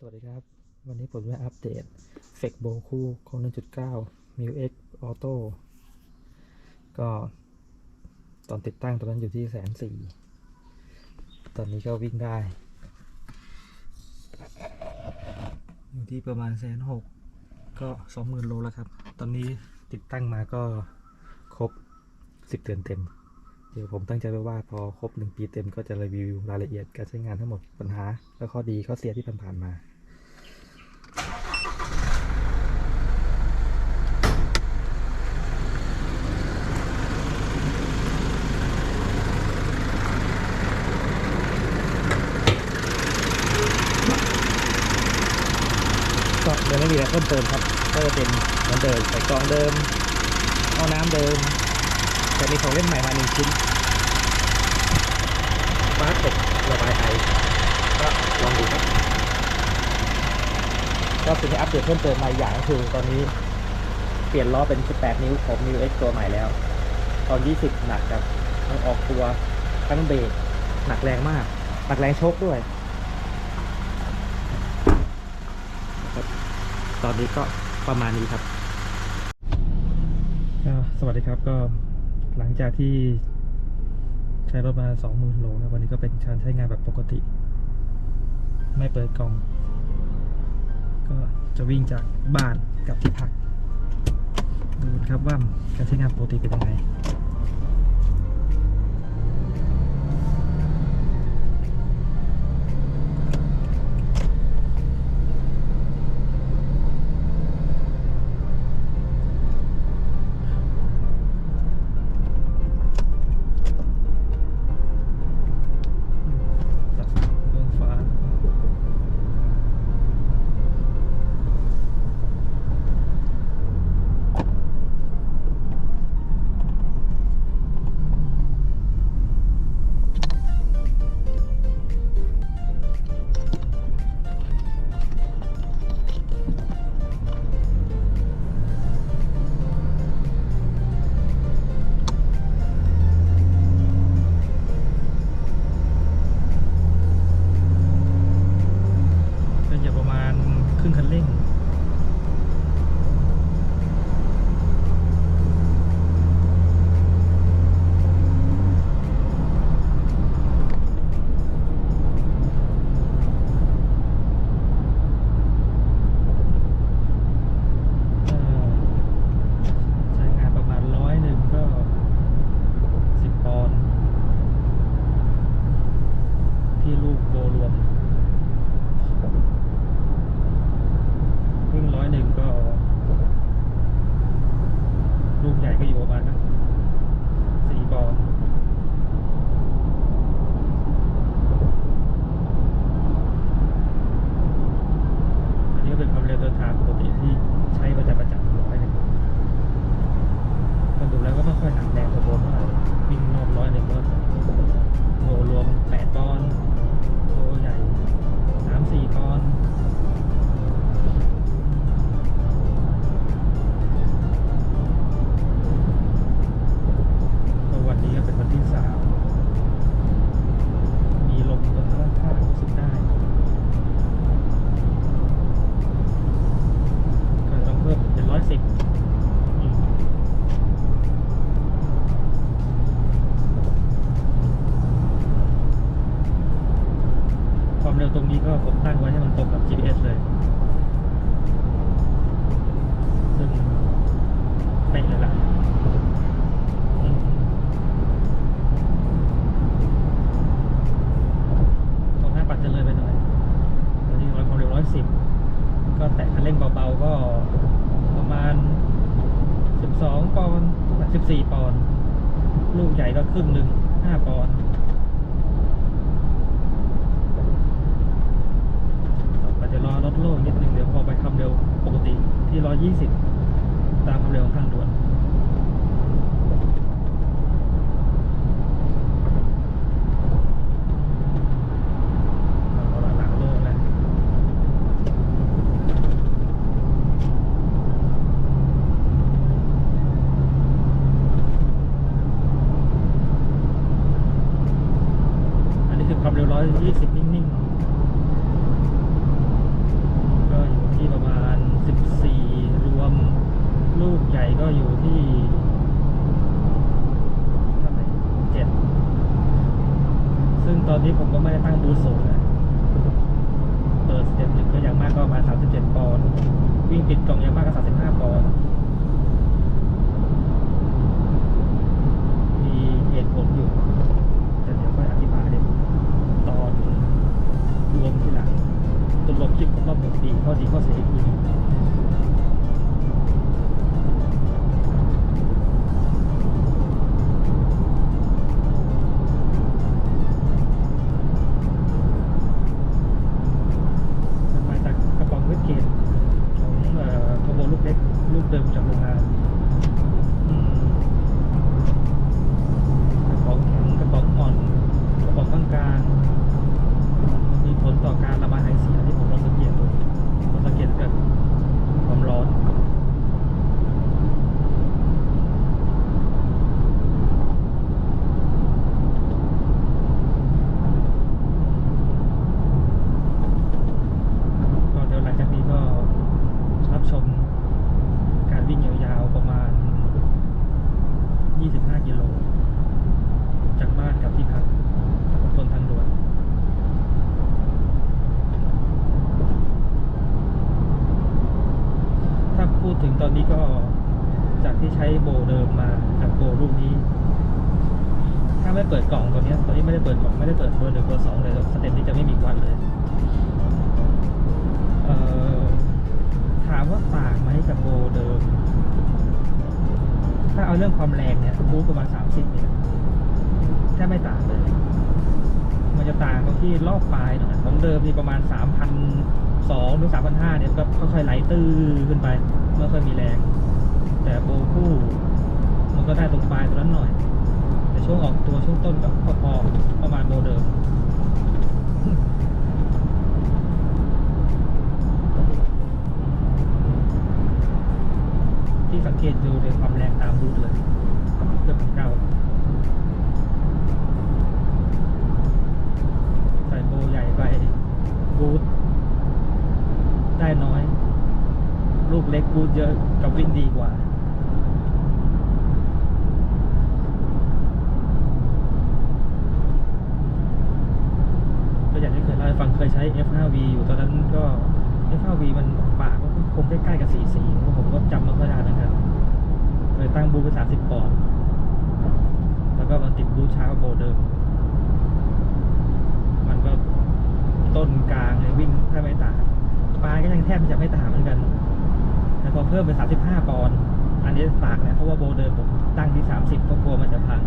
สวัสดีครับ วันนี้ผมจะอัปเดตเฟกโบคู่ของ 1.9 m i l X Auto ก็ตอนติดตั้งตอนนั้นอยู่ที่แสนสี่ ตอนนี้ก็วิ่งได้ อยู่ที่ประมาณแสนหกก็สองหมื่นโลแล้วครับ ตอนนี้ติดตั้งมาก็ครบสิบเดือนเต็ม ดี๋ยวผมตั้งใจไว้ว่าพอครบหนึ่งปีเต็มก็จะรีวิวรายละเอียดการใช้งานทั้งหมดปัญหา และข้อดีข้อเสียที่ผ่านๆมาก็ยังไม่มีอะไรเพิ่มเติมครับ ก็จะเป็นเหมือนเดิมใส่กล่องเดิมเอาน้ำเดิม แต่มีของเล่นใหม่มาหนึ่งชิ้นฟ้าตกระบายไอก็ลองดูครับก็สิ่งที่อัปเดตเพิ่มเติมมาอย่างก็คือตอนนี้เปลี่ยนล้อเป็น 18 นิ้วของ New X ตัวใหม่แล้ว ตอน 20 หนักครับทั้งออกตัวทั้งเบรกหนักแรงมาก หนักแรงโชคด้วย ตอนนี้ก็ประมาณนี้ครับ สวัสดีครับก็ หลังจากที่ใช้รถมาสองหมื่นโลแล้ววันนี้ก็เป็นการใช้งานแบบปกติ ไม่เปิดกล่อง ก็จะวิ่งจากบ้านกลับที่พัก ดูครับว่าการใช้งานปกติเป็นยังไง รวมทีหลังตัวรวมคลิปรอบดีข้อดีข้อเสียอี ถ้าเอาเรื่องความแรงเนี่ยบูทประมาณ30เนี่ยแทบไม่ต่างเลย มันจะต่างตรงที่รอบปลายหน่อยของเดิมนี่ประมาณ3,200หรือ3,500เนี่ยก็ค่อยๆไหลตื้อขึ้นไปไม่ค่อยมีแรง แต่โบคู่มันก็ได้ตรงปลายตรงนั้นหน่อย แต่ช่วงออกตัวช่วงต้นก็พอๆประมาณโบเดิม ที่สังเกตดูในความแรงตามบูทเลยเครื่องของเก่าใส่โบใหญ่ไปบูทได้น้อย ลูกเล็กบูทเยอะกับวิ่งดีกว่าก็อย่างที่เคยเล่าให้ฟังเคยใช้ F5V อยู่ตอนนั้นก็ F5V มันปากก็คงใกล้ๆกับ 44เพราะผมก็จำม่ค่อนกันเคย ตั้งบูทไป30ปอนด์แล้วก็มาติดบูทช้ากว่าโบเดิม มันก็ต้นกลางเลยวิ่งแทบไม่ต่างปลายก็ยังแทบจะไม่ต่างเหมือนกัน แต่พอเพิ่มเป็น35ปอนด์อันนี้ต่างนะเพราะว่าโบเดิมผมตั้งที่30เพราะกลัวมันจะพัง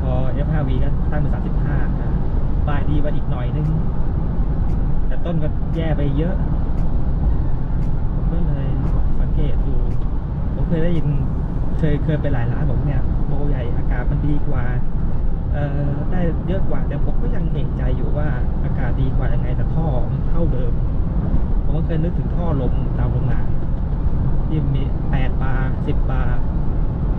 พอ F5V ก็ตั้งเป็น35อะปลายดีกว่าอีกหน่อยนึง แต่ต้นก็แย่ไปเยอะผมก็เลยสังเกตดู ผมเคยได้ยิน เคยเคยไปหลายร้านบอกเนี่ยโบใหญ่อากาศมันดีกว่าเอ่อได้เยอะกว่าแต่ผมก็ยังเอกใจอยู่ว่าอากาศดีกว่ายังไงแต่ท่อมันเท่าเดิม ผมก็เคยนึกถึงท่อลมตามโรงงานที่มีแปดบาร์สิบบาร์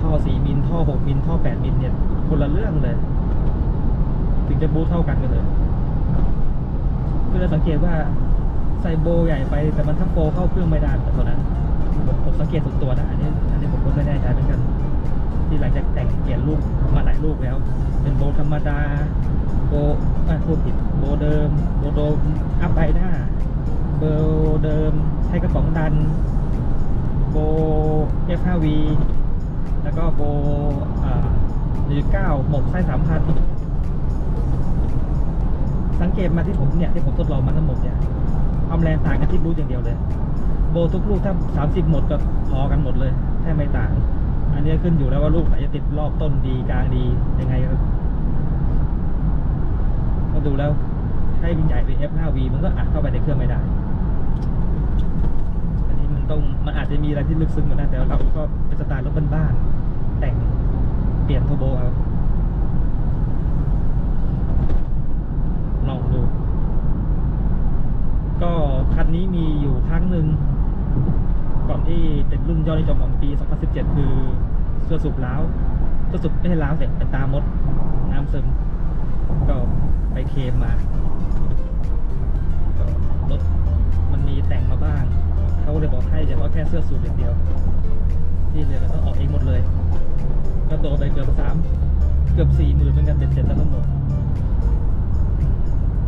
ท่อสี่มิลท่อหกมิลท่อแปดมิลเนี่ยคนละเรื่องเลย ถึงจะบูทเท่ากันกันเลยก็เลยสังเกตว่าใส่โบใหญ่ไปแต่มันทับโฟเข้าเครื่องไม่ได้เหมือนนั้นผมสังเกตส่วนตัวนะอันนี้ ไม่แน่ใจเหมือนกัน ที่หลังจากแต่งเปลี่ยนลูกมาหลายลูกแล้ว เป็นโบธรรมดาโบอะพูดผิดโบเดิมโบโดมอัพไบหน้าเบอร์เดิมใช้กระป๋องดันโบ F5V แล้วก็โบอ่า1.9หมกไส้สามพันสังเกตมาที่ผมเนี่ย ที่ผมทดลองมาทั้งหมดเนี่ยความแรงต่างกันที่บูทอย่างเดียวเลย โบทุกลูกถ้าสามสิบหมดก็พอกันหมดเลย แทบไม่ต่าง อันนี้ขึ้นอยู่แล้วว่าลูกไหนจะติดรอบต้นดีกลางดียังไงครับก็ดูแล้วให้วินใหญ่เป็น F5V มันก็อัดเข้าไปในเครื่องไม่ได้ อันนี้มันต้องมันอาจจะมีอะไรที่ลึกซึ้งกว่านั้นแต่เราก็เป็นสไตล์รถบ้านๆแต่งเปลี่ยนโทโบเอาลองดู ก็คันนี้มีอยู่ครั้งหนึ่ง ก่อนที่เป็นรุ่นยอดนิยมของปี 2017 คือเสื้อสูบล้าวเสื้อสูบไม่ใช่ล้าวเสร็จเป็นตามดน้ำซึม ก็ไปเคมมา ก็รถมันมีแต่งมาบ้าง เขาเลยบอกให้เฉพาะแค่เสื้อสูบอย่างเดียว ที่เหลือก็ต้องออกเองหมดเลย ก็โดนไปเกือบสามเกือบสี่หมื่นเหมือนกันเบ็ดเสร็จแล้วทั้งหมด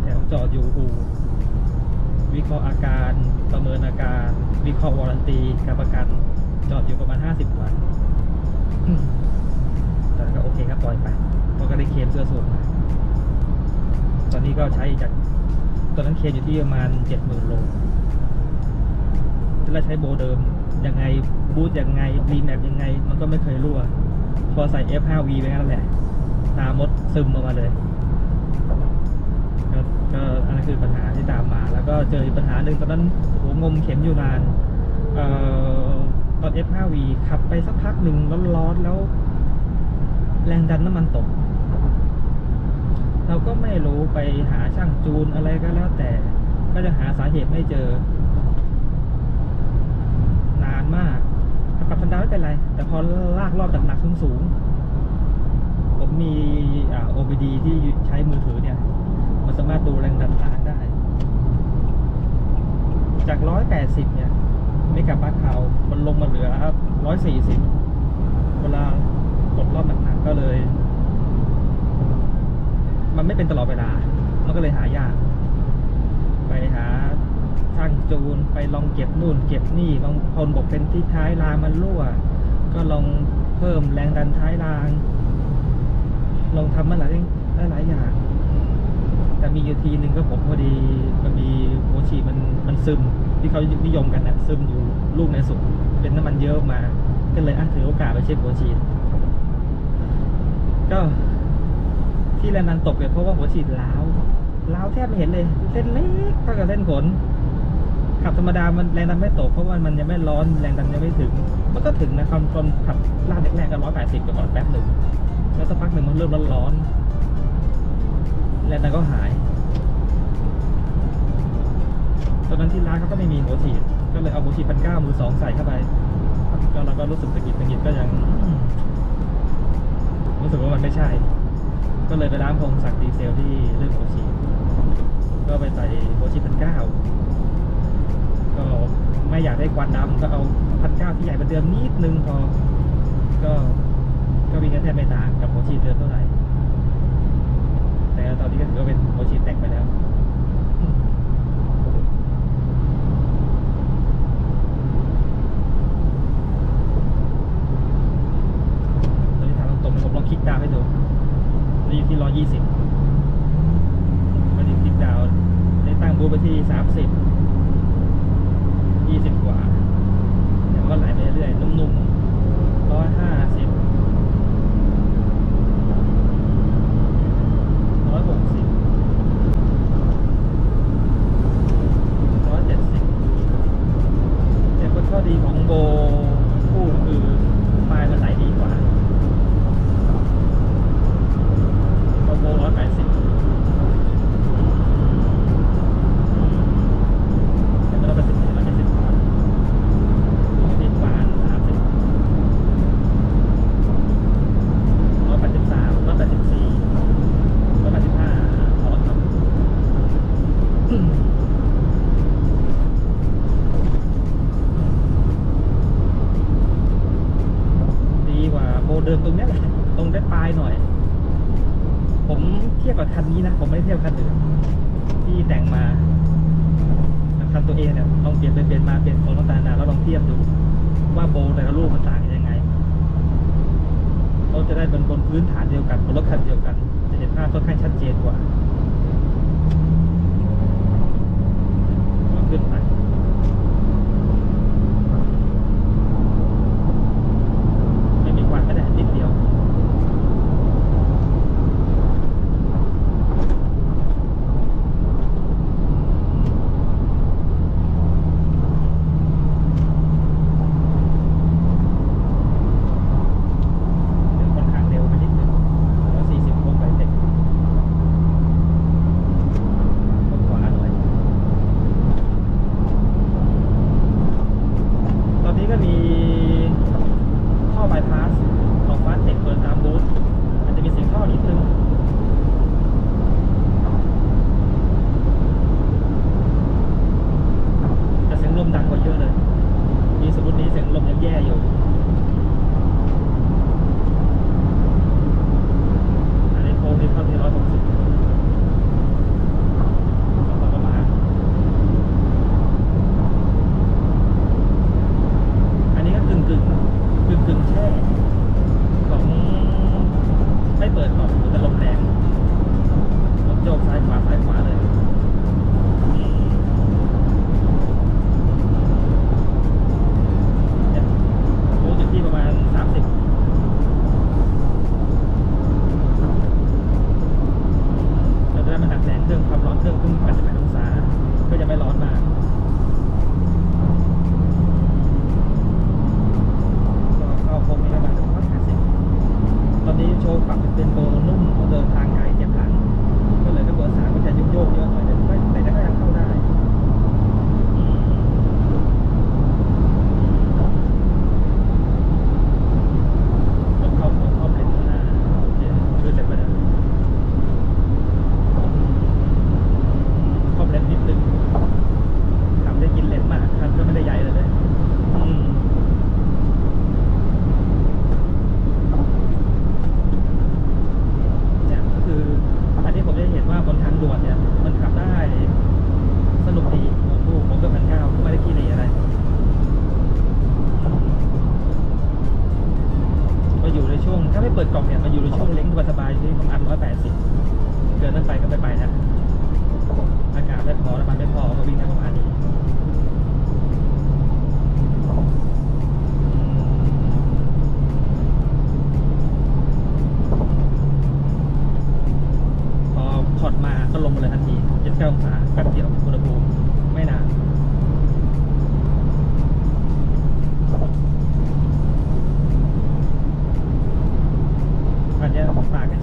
แถวจอดอยู่อู่ วิเคราะห์อาการประเมินอาการ วิเคราะห์วารันตีการประกันจอดอยู่ประมาณ 50 วันแต่ก็โอเคครับปล่อยไปเพราะก็ได้เคลมเสื้อสูงมาตอนนี้ก็ใช้จากตอนนั้นเคลมอยู่ที่ประมาณ 70,000 โลแล้วใช้โบเดิมยังไงบูทยังไงรีแมปยังไง มันก็ไม่เคยรั่ว พอใส่ F5V ไปงั้นแหละ ตามดซึมออกมาเลย ก็อันนั้นคือปัญหาที่ตามมา แล้วก็เจออีกปัญหาหนึ่งตอนนั้นโหงมเข็มอยู่นานเอ่อตอน F5V ขับไปสักพักหนึ่งร้อนๆแล้ว แรงดันน้ำมันตก เราก็ไม่รู้ไปหาช่างจูนอะไรก็แล้วแต่ ก็จะหาสาเหตุไม่เจอ นานมากขับธรรมดาไม่เป็นไร แต่พอลากรอบหนักๆสูงๆผมมี OBD ที่ใช้มือถือเนี่ย มันสามารถดูแรงดันทางได้ จาก180เนี่ยไม่กลับบ้านเขามันลงมาเหลือ140เวลากดรอบหนักๆก็เลย มันไม่เป็นตลอดเวลา มันก็เลยหายาก ไปหาช่างจูนไปลองเก็บนู่น เก็บนี่บางคนบอกเป็นที่ท้ายรางมันรั่ว ก็ลองเพิ่มแรงดันท้ายราง ลองทำมาหลายหลายหลายอย่าง แต่มีอยู่ทีหนึ่งก็ผมพอดีมันมีหัวฉีดมันมันซึม ที่เขานิยมกันนะซึมอยู่ลูกในสุดเป็นน้ำมันเยอะมา ก็เลยอะถือโอกาสไปเช็คหัวฉีด ก็ที่แรงดันตกเนี่ยเพราะว่าหัวฉีดล้าวล้าวแทบไม่เห็นเลย เส้นเล็กเท่ากับเส้นขนขับธรรมดามันแรงดันไม่ตกเพราะว่ามันยังไม่ร้อนแรงดันยังไม่ถึง มันก็ถึงนะคอนตอนขับลาดแรกๆก็ร้อยแปดสิบก่อนแป๊บหนึ่งแล้วสักพักหนึ่งมันเริ่มร้อนๆ แรงดันก็หาย ตอนนั้นที่ร้านเขาก็ไม่มีหัวฉีด ก็เลยเอาหัวฉีดพันเก้ามือสองใส่เข้าไปก็เราก็รู้สึกตะกิดตะกิดก็ยัง รู้สึกว่ามันไม่ใช่ ก็เลยไปร้านพงศักดิ์ดีเซลที่เรื่องหัวฉีด ก็ไปใส่หัวฉีดพันเก้าก็ไม่อยากได้ควันดำก็เอาพันเก้าที่ใหญ่เป็นเดิมนิดนึงพอ ก็ก็วิ่งกันแทบไม่ต่างกับหัวฉีดเดิมเท่าไหร่ ตอนนี้ก็ถือว่าเป็นหัวฉีดแต่งไปแล้วตอนนี้ทางตรงๆผมลองคลิกดาวให้ดูนี่อยู่ที่ร้อยยี่สิบมันอยู่คลิกดาวได้ตั้งบูธไปที่สามสิบ ดีกว่าโบเดิมตรงเนี้ยแหละตรงได้ปลายหน่อย ผมเทียบกับคันนี้นะ ผมไม่ได้เทียบคันอื่น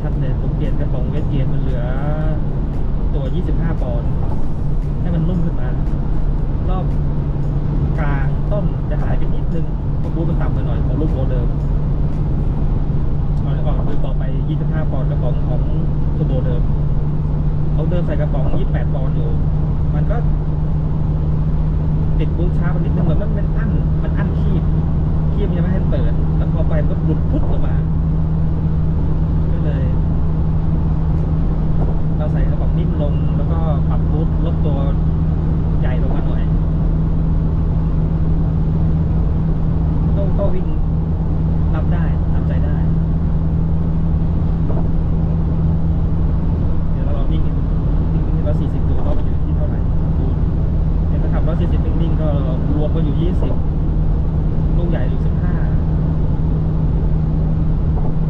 ชัดเลยผมเปลี่ยนกระป๋องเวสเกตมันเหลือตัว 25 ปอนด์ให้มันนุ่มขึ้นมา รอบกลางต้นจะหายไปนิดนึงพราะบูทมันต่ำไปหน่อยของลูกโมเดิมเอาออกคือต่อไป 25 ปอนด์กระป๋องของทูโบเดิมเขาเดิมใส่กระป๋อง 28 ปอนด์อยู่ มันก็ ติดบูมช้าไปนิดนึงเหมือนมันเป็นอั้นมันอั้นขีดขีบยังไม่ให้เปิด แล้วพอไปมันก็หลุดพุทออกมา เลย เราใส่กระบอกนิ่มลง แล้วก็ปรับบูธลดตัวใหญ่ลงมาหน่อยก็ก็วิ่งรับได้รับใจได้ เดี๋ยวเราลองวิ่งวิ่งร้อยสี่สิบตัวว่ามันอยู่ที่เท่าไหร่ดูเห็นไหมครับร้อยสี่สิบนิ่งๆก็รวมก็อยู่ยี่สิบลูกใหญ่อยู่สิบห้า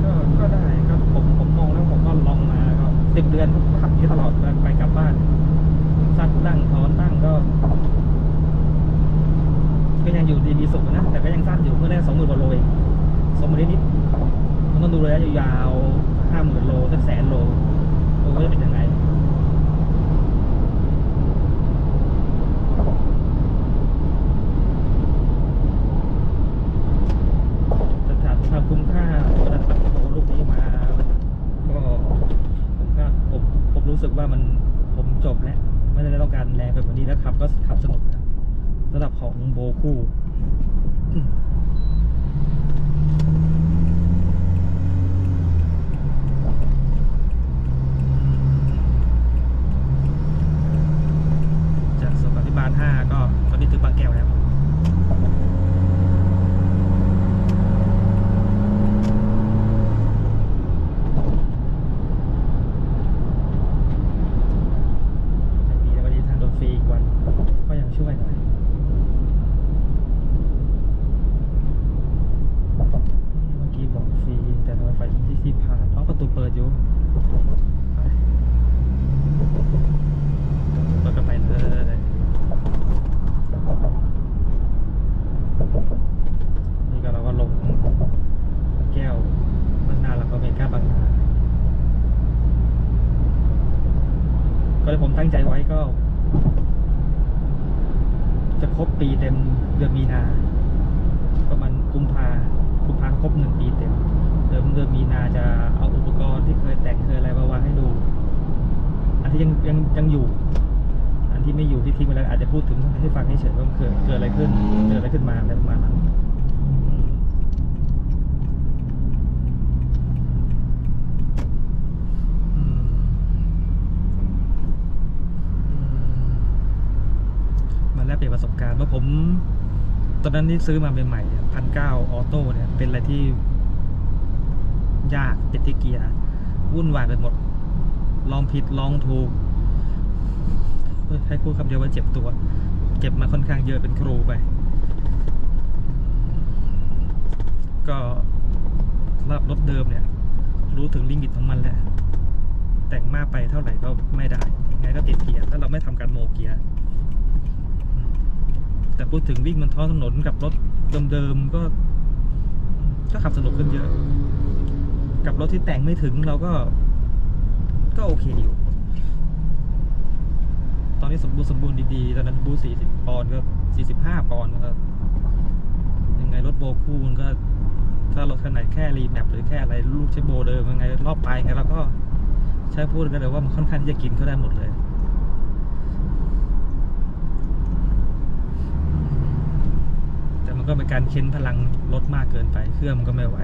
ก็ก็ได้ก็ผมผมมองแล้วผมก็ลองมาก็สิบเดือนก็ขับอย่างนี้ตลอดไปไปกลับบ้านซัดตั้งถอนตั้งก็ ก็ยังอยู่ดีมีสุขนะ แต่ก็ยังสั้นอยู่เมื่อได้สองหมื่นกว่าโลเองสองหมื่นนิดๆมันต้องดูระยะยาวๆห้าหมื่นโลสักแสนโลโอ้ยเป็นยังไง จะถามความคุ้มค่าวันนั้นปัดโตลูกนี้มา ก็ผมก็ผมผมรู้สึกว่ามันผมจบแล้ว ไม่ได้ต้องการแรงไปกว่านี้แล้วขับก็ขับสนุกนะระดับ ของโบคู่อืมจากสุขาภิบาล 5 ก็ตอนนี้ถึงบางแก้วแล้ว มีในวันนี้ทางโดนฟรีอีกวัน ก็ยังช่วยหน่อย เมื่อกี้บอกฟรี แต่ทำไมไฟที่ที่พาดเพราะประตูเปิดอยู่ไปเปิดก็ไปเลยนี่ก็เราก็ลงแก้วบางนาแล้วก็เมกาบางนา ก็เลยผมตั้งใจไว้ก็ จะครบปีเต็มเดือนมีนาประมาณกุมภากุมภาครบหนึ่งปีเต็ม เดิมเดือนมีนาจะเอาอุปกรณ์ที่เคยแต่งเคยอะไรมาวางให้ดู อันที่ ยังยังอยู่ อันที่ไม่อยู่ที่ทิ้งไปแล้วอาจจะพูดถึงให้ฟังให้เฉยว่ามันเกิดเกิดอะไรขึ้นเกิดอะไรขึ้นมาอะไรประมาณนั้นมาแลกเปลี่ยนประสบการณ์เพราผม ตอนนั้นที่ซื้อมาใหม่ๆพันเก้าออโต้เนี่ยเป็นอะไรที่ยากติดที่เกียร์วุ่นวายไปหมด ลองผิดลองถูก เฮ้ยให้พูดคำเดียวว่าเจ็บตัวเจ็บมาค่อนข้างเยอะเป็นครูไป ก็รับรถเดิมเนี่ย รู้ถึงลิมิตของมันแล้ว แต่งมากไปเท่าไหร่ก็ไม่ได้ยังไงก็ติดเกียร์ถ้าเราไม่ทำการโมเกียร์แต่พูดถึงวิ่งบนท้องถนนกับรถเดิมๆก็ ก็ขับสนุกขึ้นเยอะ กับรถที่แต่งไม่ถึงเราก็ ก็โอเคอยู่ ตอนนี้สมบูรณ์สมบูรณ์ดีๆตอนนั้นบูสี่สิบปอนด์ก็สี่สิบห้าปอนด์ก็ยังไงรถโบคู่มันก็ ถ้ารถคันไหนแค่รีแมปหรือแค่อะไรลูกใช้โบเดิมยังไงรอบไปไงเราก็ใช้พูดกันเลยว่ามันค่อนข้างที่จะกินเขาได้หมดเลยแต่มันก็เป็นการเค้นพลังรถมากเกินไปเครื่องมันก็ไม่ไหว